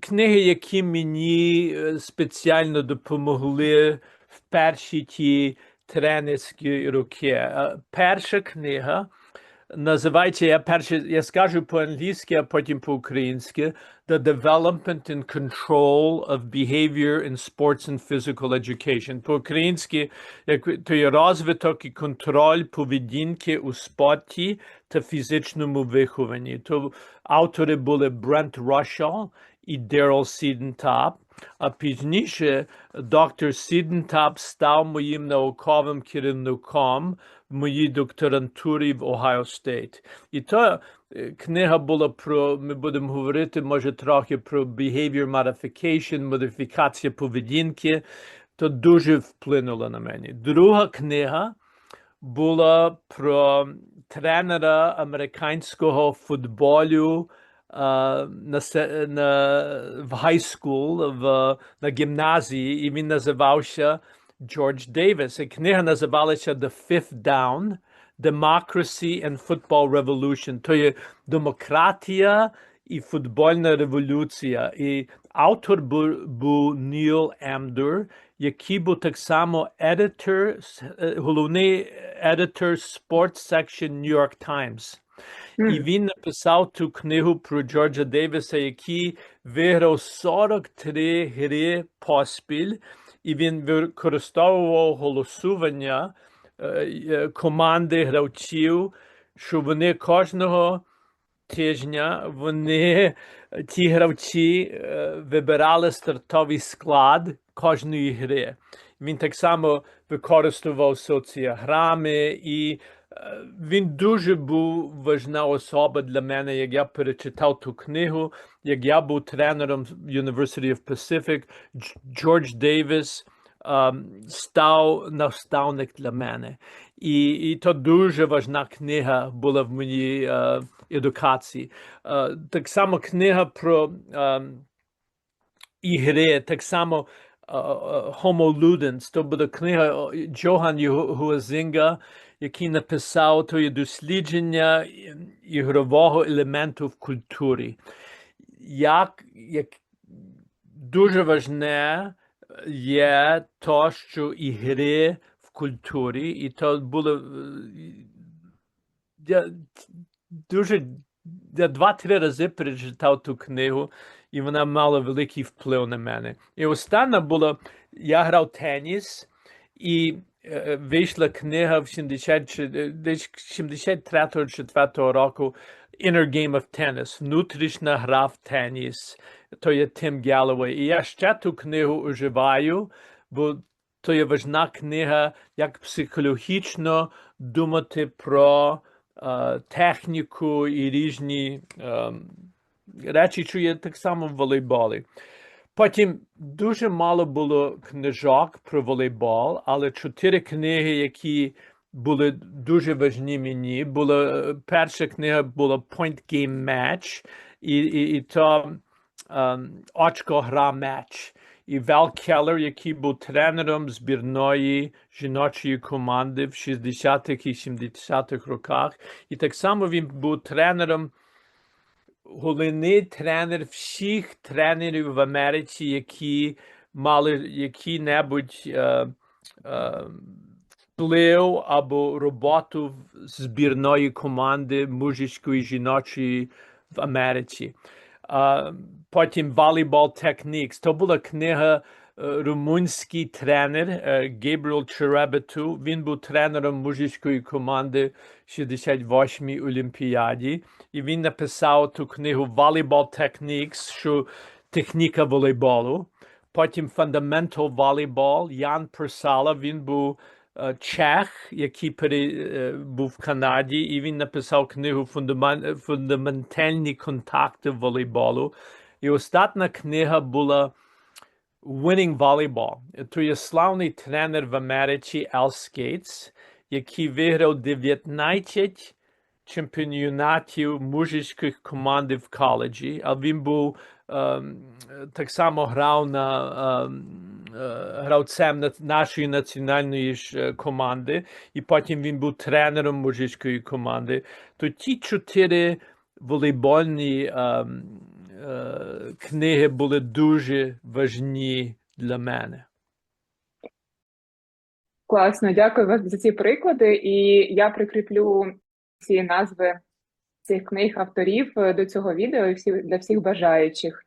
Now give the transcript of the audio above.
книги, які мені е, спеціально допомогли в перші ті тренерські роки. Е, Перша книга називається, я перше, я скажу по-англійськи, а потім по-українськи The Development and Control of Behavior in Sports and Physical Education. По-українськи, як то є розвиток і контроль поведінки у спорті та фізичному вихованні. То автори були Брент Рушел і Дерл Сідентап. А пізніше доктор Сідентап став моїм науковим керівником в моїй докторантурі в Ohio State. І то е, книга була про, ми будемо говорити, може, трохи про behavior modification, модифікація поведінки. То дуже вплинуло на мене. Друга книга була про тренера американського футболу а, на, се- на, в high school, в, на гімназії, і він називався Джордж Дейвіс. І книга називалася The Fifth Down – Democracy and Football Revolution. То є демократія і футбольна революція. І автор був, був Ніл Емдур, який був так само едитор, е, головний едитор Sports Section New York Times. І він написав ту книгу про Джорджа Дейвіса, який виграв 43 гри поспіль, і він використовував голосування е, е, команди гравців, що вони кожного тижня вони ті гравці е, вибирали стартовий склад кожної гри. Він так само використовував соціограми і він дуже був важна особа для мене, як я перечитав ту книгу, як я був тренером University of Pacific, Дж- Джордж Дейвіс ем, став наставник для мене. І, і то дуже важна книга була в моїй е, едукації. Е, так само книга про ем, ігри, так само Homo Ludens, то буде книга Джохан Гуазинга, який написав то є дослідження ігрового елементу в культурі. Як, як дуже важне є то, що ігри в культурі, і то було е, я дуже я два-три рази перечитав ту книгу, і вона мала великий вплив на мене. І остання була, я грав теніс, і е, вийшла книга в 70, чи- е, 73-4 року Inner Game of Tennis, внутрішня гра в теніс. То є Тим Геллоуей. І я ще ту книгу уживаю, бо то є важна книга, як психологічно думати про е, техніку і різні е, речі, що є так само в волейболі. Потім дуже мало було книжок про волейбол, але чотири книги, які були дуже важні мені. Була, е, перша книга була Point Game Match, і, і, і то ем, очко гра меч. І Вел Келлер, який був тренером збірної жіночої команди в 60-х і 70-х роках. І так само він був тренером головний тренер всіх тренерів в Америці, які мали які-небудь е, е, вплив або роботу збірної команди мужської жіночої в Америці. Е, потім Volleyball Techniques. То була книга румунський тренер е, Гейбріел Черебету. Він був тренером мужицької команди 68-й Олімпіаді. І він написав ту книгу Volleyball Techniques, що техніка волейболу. Потім Fundamental Volleyball, Ян Персала, він був е, чех, який пере, е, був в Канаді, і він написав книгу Фундаментальні контакти волейболу. І остання книга була Winning Volleyball. То є славний тренер в Америці Ел Скейтс, який виграв 19 чемпіонатів мужицьких команд в коледжі, а він був ем, так само грав на е, гравцем на- нашої національної команди, і потім він був тренером мужицької команди. То ті чотири волейбольні е, книги були дуже важні для мене. Класно, дякую вам за ці приклади. І я прикріплю ці назви цих книг авторів е, до цього відео і для всіх бажаючих.